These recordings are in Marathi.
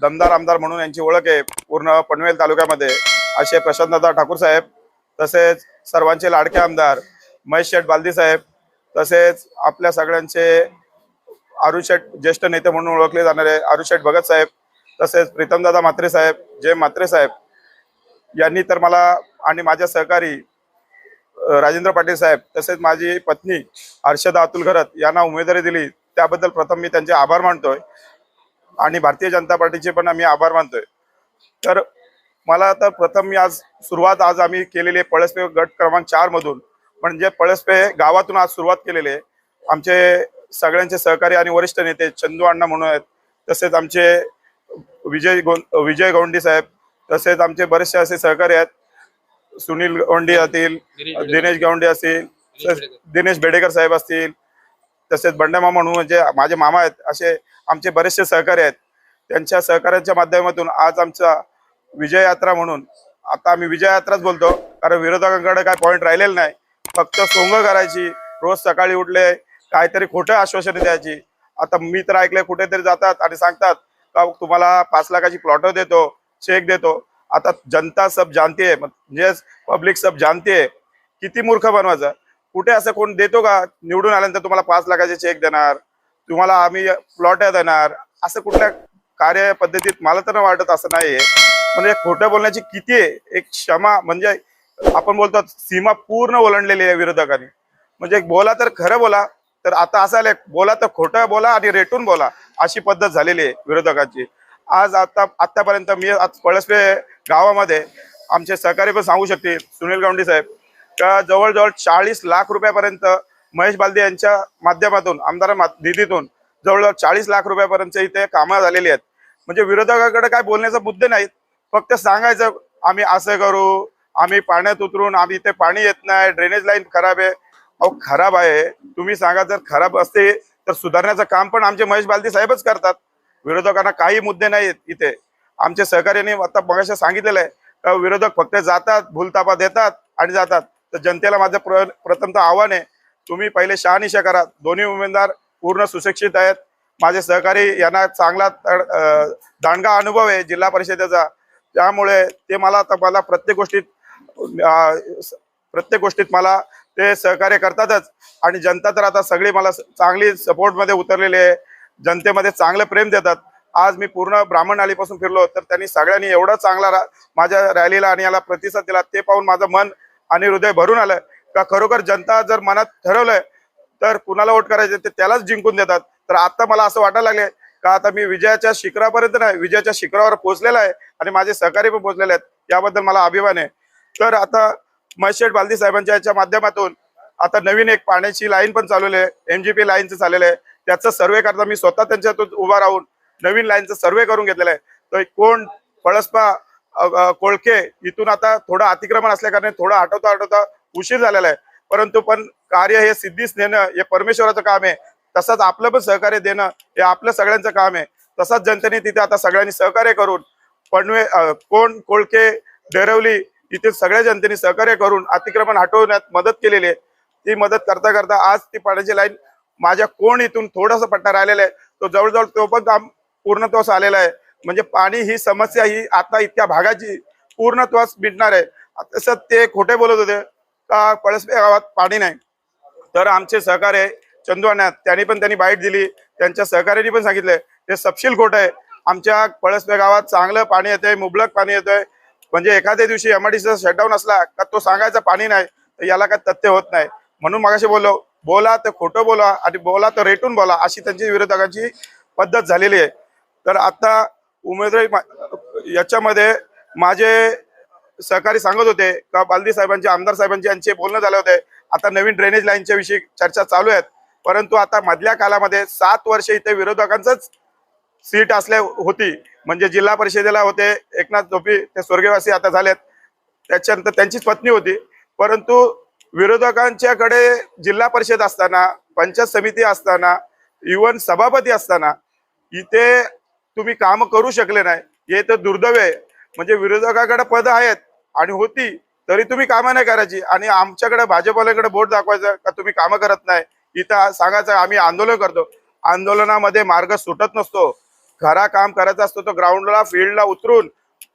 दमदार आमदार म्हणून यांची ओळख आहे पूर्ण पनवेल तालुक्यामध्ये. असे प्रशांतदादा ठाकूर साहेब तसेच सर्वांचे लाडके आमदार महेश शेठ बालदी साहेब तसेच आपल्या सगळ्यांचे अरुण शेठ ज्येष्ठ नेते म्हणून ओळखले जाणारे अरुण शेठ भगत साहेब तसेच प्रीतमदादा म्हात्रे साहेब जय म्हात्रे साहेब. यांनी तर मला आणि माझ्या सहकारी राजेंद्र पाटील साहेब तसेच माझी पत्नी हर्षदा अतुल घरत यांना उमेदवारी दिली. त्याबद्दल प्रथम मी त्यांचे आभार मानतोय. आणि भारतीय जनता पार्टीचे पण आम्ही आभार मानतोय. तर मला तर प्रथम मी आज सुरुवात आज आम्ही केलेली आहे पळसपे गट क्रमांक चार मधून. म्हणजे पळसपे गावातून आज सुरुवात केलेली आहे. आमचे सगळ्यांचे सहकारी आणि वरिष्ठ नेते चंदू अण्णा म्हणून आहेत. तसेच आमचे विजय गो विजय गौंडी साहेब. तसेच आमचे बरेचसे असे सहकारी आहेत. सुनील गौंडी असतील दिनेश गौंडी असतील दिनेश बेडेकर साहेब असतील तसेच बंड्यामामा म्हणून जे माझे मामा आहेत असे आमचे बरेचसे सहकारी आहेत. त्यांच्या सहकार्याच्या माध्यमातून आज आमचा विजय यात्रा म्हणून आता आम्ही विजय यात्राच बोलतो कारण विरोधकांकडे काय पॉईंट राहिलेलं नाही. फक्त सोंग करायची रोज सकाळी उठले काहीतरी खोटं आश्वासन द्यायची. आता मी तर ऐकले कुठेतरी जातात आणि सांगतात का तुम्हाला पाच लाखाची प्लॉट देतो चेक देतो. आता जनता सब जाणते म्हणजे पब्लिक सब जाणते किती मूर्ख बनवायचं? कुठे असं कोण देतो का? निवडून आल्यानंतर तुम्हाला पाच लाखाचे चेक देणार तुम्हाला आम्ही प्लॉट देणार. असं कुठल्या कार्य पद्धतीत मला तर वाटत असं नाहीये. म्हणजे खोटं बोलण्याची किती आहे? एक क्षमा म्हणजे आपण बोलतो सीमा पूर्ण ओलांडलेली आहे विरोधकांनी. म्हणजे बोला तर खरं बोला तर आता असं आलं बोला तर खोटं बोला आणि रेटून बोला अशी पद्धत झालेली आहे विरोधकांची. आज आता आतापर्यंत मी आज पळसपे गावामध्ये आमचे सहकारी पण सांगू शकतील सुनील गावंडी साहेब. जवळजवळ चाळीस लाख रुपयापर्यंत महेश बालदे यांच्या माध्यमातून आमदार निधीतून जवळजवळ चाळीस लाख रुपयापर्यंत इथे कामं झालेली आहेत. म्हणजे विरोधकाकडे काय बोलण्याचा मुद्दे नाहीत. फक्त सांगायचं आम्ही असं करू आम्ही पाण्यात उतरून आम्ही इथे पाणी येत नाही ड्रेनेज लाईन खराब आहे. अहो खराब आहे. तुम्ही सांगा जर खराब असते तर सुधारण्याचं काम पण आमचे महेश बालदी साहेबच करतात. विरोधकांना काही मुद्दे नाहीत इथे. आमचे सहकार्याने आता मगाशी सांगितलेलं आहे विरोधक फक्त जातात भूलतापा देतात आणि जातात. तर जनतेला माझं प्र प्रथमतः आव्हान आहे तुम्ही पहिले शहानिशा करा. दोन्ही उमेदवार पूर्ण सुशिक्षित आहेत. माझे सहकारी यांना चांगला दांडगा अनुभव आहे जिल्हा परिषदेचा. त्यामुळे ते मला आता मला प्रत्येक गोष्टीत प्रत्येक गोष्टीत मला ते सहकार्य करतातच. आणि जनता तर आता सगळी मला चांगली सपोर्टमध्ये उतरलेली आहे. जनतेमध्ये चांगलं प्रेम देतात. आज मी पूर्ण ब्राह्मण आलीपासून फिरलो तर त्यांनी सगळ्यांनी एवढा चांगला रा- माझ्या रॅलीला आणि याला प्रतिसाद दिला ते पाहून माझं मन आणि हृदय भरून आलं का खरोखर जनता जर मनात ठरवलंय तर कुणाला वोट करायचे ते त्यालाच जिंकून देतात. तर आता मला असं वाटायला लागले का आता मी विजयाच्या शिखरापर्यंत नाही विजयाच्या शिखरावर पोहोचलेला आहे आणि माझे सहकारी पण पोहोचलेले आहेत. याबद्दल मला अभिमान आहे. तर आता महेशेठ बालदी साहेबांच्या याच्या माध्यमातून आता नवीन एक पाण्याची लाईन पण चालवली आहे. एमजीपी लाईनचं चाललेलं आहे. त्याचं सर्वे करता मी स्वतः त्यांच्यातून उभा राहून नवीन लाईनचं सर्वे करून घेतलेलं आहे. तर कोण पळसपा कोळके इथून आता थोडं अतिक्रमण असल्याकारणे थोडं हटवता आठवता उशीर झालेला आहे. परंतु पण कार्य हे सिद्धीच नेणं हे परमेश्वराचं काम आहे. तसंच आपलं पण सहकार्य देणं हे आपलं सगळ्यांचं काम आहे. तसंच जनतेने तिथे आता सगळ्यांनी सहकार्य करून पनवे कोण कोळके डेरवली इथे सगळ्या जनतेने सहकार्य करून अतिक्रमण हटवण्यात मदत केलेली आहे. ती मदत करता करता आज ती पाण्याची लाईन माझ्या कोण इथून थोडासा पट्टा राहिलेला आहे तो जवळजवळ तो पण काम पूर्णत्वास आलेला आहे. म्हणजे पाणी ही समस्या ही आता इतक्या भागाची पूर्णत्वास मिटणार आहे. तसं ते खोटे बोलत होते. का पळसबे गावात पाणी नाही. तर आमचे सहकार्य आहे चंदवाण्यात त्यांनी पण त्यांनी बाईट दिली. त्यांच्या सहकार्याने पण सांगितलंय ते सपशील खोट आहे. आमच्या पळसपे गावात चांगलं पाणी येतंय मुबलक पाणी येतंय. म्हणजे एखाद्या दिवशी एमआयडीसीचा शटडाऊन असला का तो सांगायचा पाणी नाही तर याला काय तथ्य होत नाही. म्हणून मगाशी बोललो बोला तर खोटं बोला आणि बोला तर रेटून बोला अशी त्यांची विरोधकांची पद्धत झालेली आहे. तर आता उमेदवारी याच्यामध्ये माझे सहकारी सांगत होते का बालदी साहेबांचे आमदार साहेबांचे यांचे बोलणं झाले होते. आता नवीन ड्रेनेज लाईनच्या विषयी चर्चा चालू आहेत. परंतु आता मधल्या कालामध्ये सात वर्ष इथे विरोधकांचंच सीट असल्या होती. म्हणजे जिल्हा परिषदेला होते एकनाथ झोपी ते स्वर्गवासी आता झालेत. त्याच्यानंतर त्यांचीच पत्नी होती. परंतु विरोधकांच्याकडे जिल्हा परिषद असताना पंचायत समिती असताना इवन सभापती असताना इथे तुम्ही काम करू शकले नाही. हे तर दुर्दैव आहे. म्हणजे विरोधकाकडे पद आहेत आणि होती तरी तुम्ही कामं नाही करायची. आणि आमच्याकडे भाजपवाल्याकडे बोट दाखवायचं का तुम्ही कामं करत नाही? इथं सांगायचं आम्ही आंदोलन करतो. आंदोलनामध्ये मार्ग सुटत नसतो. घरा काम करायचा असतो तो ग्राउंडला फील्डला उतरून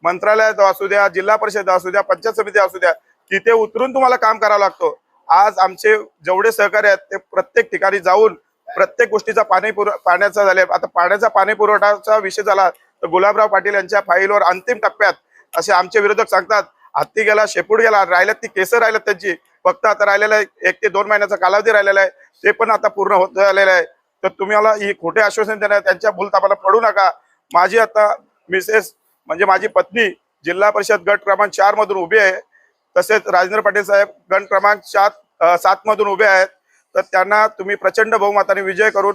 मंत्रालयात असू द्या जिल्हा परिषद असू द्या पंचायत समिती असू द्या तिथे उतरून तुम्हाला काम करावं लागतो. आज आमचे जेवढे सहकारी आहेत ते प्रत्येक ठिकाणी जाऊन प्रत्येक गोष्टीचा पाणी पाण्याचा झाले आता पाण्याचा पाणी पुरवठाचा विषय झाला तर गुलाबराव पाटील यांच्या फाईलवर अंतिम टप्प्यात असे आमचे विरोधक सांगतात हत्ती गेला शेपूड गेला राहिल्यात ती केसं राहिल्यात त्यांची. फक्त आता राहिलेलं आहे एक ते दोन महिन्याचा कालावधी राहिलेला आहे ते पण आता पूर्ण होत झालेलं आहे. तर तुम्ही मला ही खोटे आश्वासन देणार त्यांच्या भूलतापाला पडू नका. माझी आता मिसेस म्हणजे माझी पत्नी जिल्हा परिषद गट क्रमांक चार मधून उभी आहे. तसेच राजेंद्र पाटील साहेब गट क्रमांक सात सात मधून उभे आहेत. तर त्यांना तुम्ही प्रचंड बहुमताने विजय करून